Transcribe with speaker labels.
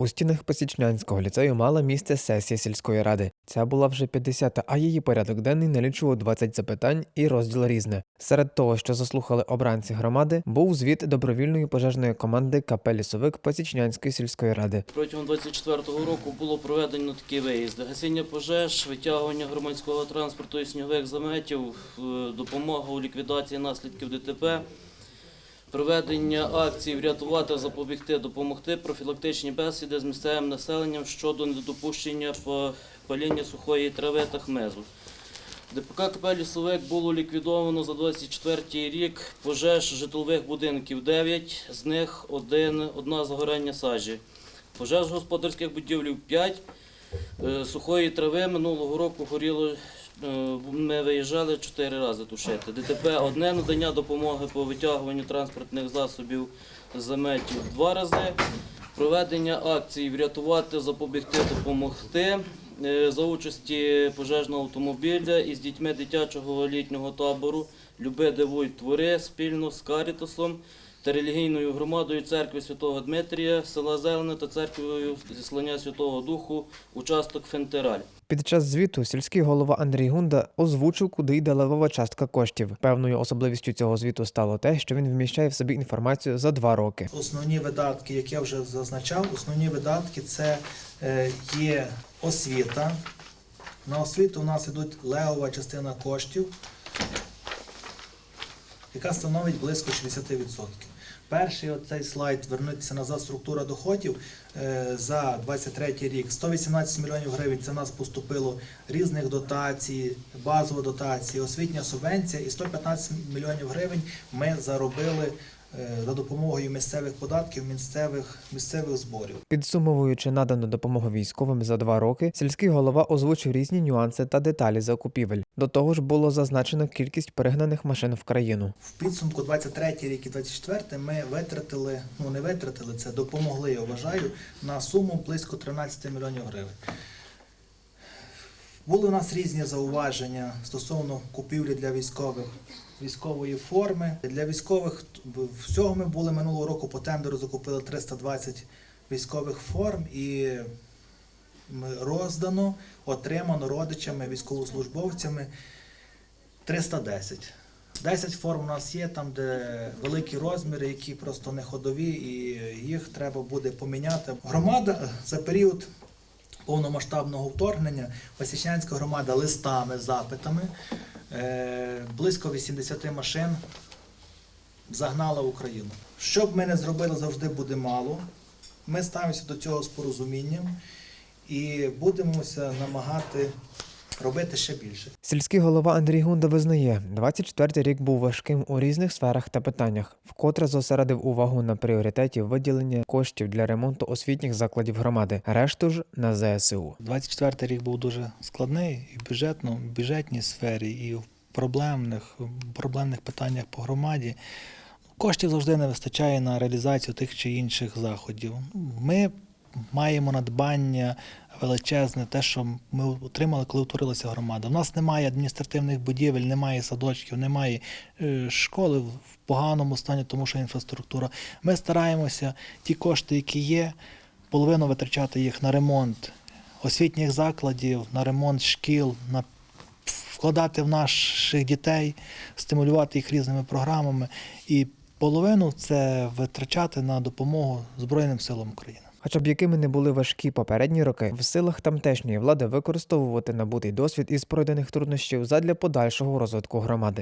Speaker 1: У стінах Посічнянського ліцею мала місце сесія сільської ради. Це була вже 50-та, а її порядок денний налічував 20 запитань і розділ різне. Серед того, що заслухали обранці громади, був звіт добровільної пожежної команди КП «Лісовик» Посічнянської сільської ради.
Speaker 2: Протягом 24-го року було проведено такі виїзди: гасіння пожеж, витягування громадського транспорту і снігових заметів, е, допомога у ліквідації наслідків ДТП, проведення акцій врятувати, запобігти, допомогти, профілактичні бесіди з місцевим населенням щодо недопущення па- паління сухої трави та хмезу. ДПК КП «Лісовик» було ліквідовано за 24 рік пожеж житлових будинків 9, з них один, одна загорання сажі. Пожеж господарських будівлів 5, е, сухої трави минулого року горіло, ми виїжджали 4 рази тушити. ДТП одне надання допомоги по витягуванню транспортних засобів заметів 2 рази. Проведення акцій врятувати, запобігти, допомогти е, за участі пожежного автомобіля із дітьми дитячого літнього табору Люби дивуй твори спільно з Карітасом та релігійною громадою церкви Святого Дмитрія, села Зелене та церквою зіслання Святого Духу, участок Фентераль.
Speaker 1: Під час звіту сільський голова Андрій Гунда озвучив, куди йде левова частка коштів. Певною особливістю цього звіту стало те, що він вміщає в собі інформацію за два роки.
Speaker 3: Основні видатки, як я вже зазначав, основні видатки це е, є освіта. На освіту у нас йдуть левова частина коштів, яка становить близько 60%. Перший оцей слайд вернутися назад структура доходів е, за 23 рік. 118 мільйонів гривень це в нас поступило різних дотацій, базова дотація, освітня субвенція і 115 мільйонів гривень ми заробили за допомогою місцевих податків, місцевих, місцевих зборів.
Speaker 1: Підсумовуючи надану допомогу військовим за два роки, сільський голова озвучив різні нюанси та деталі закупівель. До того ж було зазначено кількість перегнаних машин в країну.
Speaker 3: В підсумку 23 рік і 24 ми витратили, ну не витратили, це допомогли, я вважаю, на суму близько 13 мільйонів гривень. Були у нас різні зауваження стосовно купівлі для військових військової форми. Для військових всього ми були минулого року по тендеру закупили 320 військових форм і роздано, отримано родичами, військовослужбовцями 310. 10 форм у нас є, там, де великі розміри, які просто не ходові, і їх треба буде поміняти. Громада за період повномасштабного вторгнення, Посічнянська громада листами, запитами, близько 80 машин загнала Україну. Що б ми не зробили, завжди буде мало. Ми ставимося до цього з порозумінням і будемося намагати робити ще більше.
Speaker 1: Сільський голова Андрій Гунда визнає, 24-й рік був важким у різних сферах та питаннях, вкотре зосередив увагу на пріоритеті виділення коштів для ремонту освітніх закладів громади, решту ж на ЗСУ.
Speaker 4: 24 рік був дуже складний і в бюджетну, в бюджетній сфері, і в проблемних, проблемних питаннях по громаді. Коштів завжди не вистачає на реалізацію тих чи інших заходів. Ми маємо надбання величезне, те, що ми отримали, коли утворилася громада. У нас немає адміністративних будівель, немає садочків, немає е, школи в поганому стані, тому що інфраструктура. Ми стараємося ті кошти, які є, половину витрачати їх на ремонт освітніх закладів, на ремонт шкіл, на вкладати в наших дітей, стимулювати їх різними програмами, і половину це витрачати на допомогу Збройним силам України.
Speaker 1: Хоча б якими не були важкі попередні роки, в силах тамтешньої влади використовувати набутий досвід із пройдених труднощів задля подальшого розвитку громади.